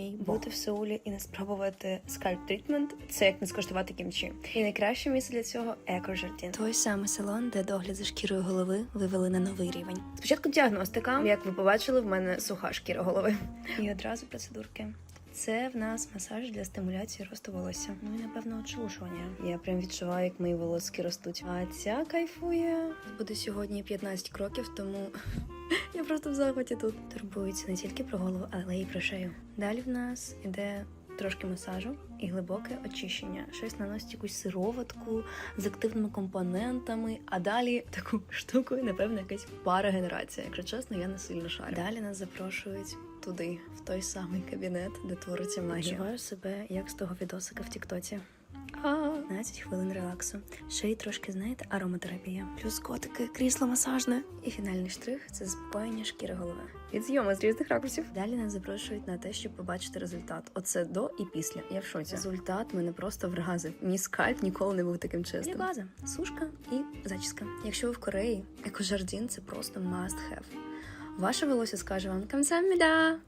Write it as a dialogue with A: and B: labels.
A: мій бути в Сеулі і не спробувати скальп трітмент це як не скуштувати кімчі. І найкраще місце для цього екожардін. Той самий салон, де догляд за шкірою голови вивели на новий рівень. Спочатку діагностика, як ви побачили, в мене суха шкіра голови. І одразу процедурки. Це в нас масаж для стимуляції росту волосся. Ну і напевно очушування. Я прям відчуваю, як мої волоски ростуть. А ця кайфує. Буде сьогодні 15 кроків, тому я просто в захваті тут. Турбується не тільки про голову, але й про шею. Далі в нас іде трошки масажу і глибоке очищення. Щось наносить якусь сироватку з активними компонентами, а далі таку штуку, напевно, якась парагенерація. Якщо чесно, я не сильно шарю. Далі нас запрошують туди, в той самий кабінет, де твориться магія. Відчуваю себе як з того відосика в Тіктоці. А, 15 хвилин релаксу. Ще й трошки, знаєте, ароматерапія. Плюс котики, крісло масажне. І фінальний штрих це заспокоєння шкіри голови. Від зйому з різних ракурсів. Далі нас запрошують на те, щоб побачити результат. Оце до і після. Я в шоці. Результат мене просто вразив. Мій скальп ніколи не був таким чистим. база, сушка і зачіска. Якщо ви в Кореї, екожардін це просто must have. Ваше волосся скаже вам камсаміда.